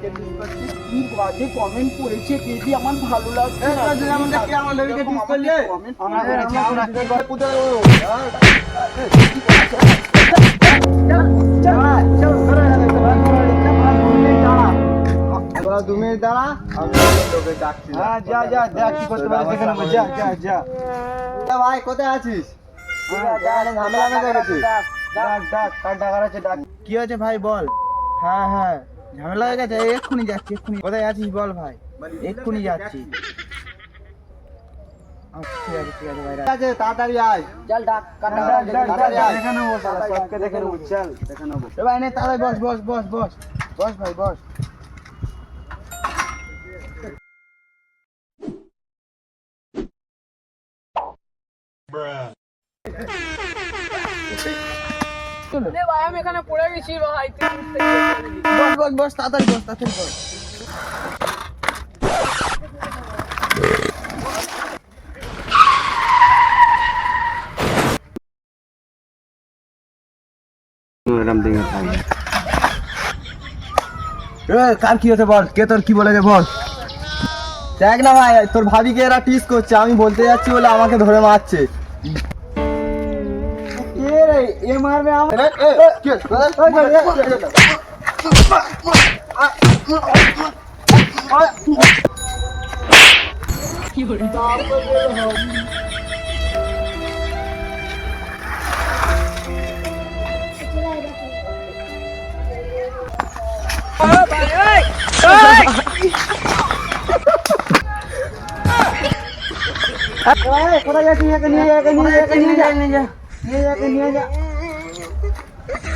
কে বাজে কমেন্ট করেছে আমার ভালো লাগছে দু মিনিট দাঁড়া তোকে ডাকছি। হ্যাঁ যা যা করতে পারে যা যা যা। ভাই কোথায় আছিস? ঝামেলা না করেছিস? ডাক ডাক কার ডাক। কি আছে ভাই বল। হ্যাঁ হ্যাঁ। ঝামেলা হয়ে গেছে এক্ষুনি যাচ্ছি এক্ষুনি। কোথায় আছিস বল ভাই? এক্ষুনি যাচ্ছি। তাড়াতাড়ি আয়। চল ডাক। দেখে নেব সবকে দেখে নেব, চল, দেখে নেব। এ ভাই নে তাড়াতাড়ি বস বস বস বস। বস ভাই বস। রে ভাই আমি এখানে পড়ে গেছি ভাই তুই উঠতে গেছিস। বস বস বস তাড়াতাড়ি বস তাড়াতাড়ি বস। কার কি হচ্ছে বল? কে তোর কি বলেছে বল? দেখ না ভাই তোর ভাবিকে এরা টিস করছে আমি বলতে যাচ্ছি বলে আমাকে ধরে মারছে। কে রে এ মারবে আমার কোথায় যাচ্ছিস একে নিয়ে যা একে 嗯嗯嗯嗯嗯嗯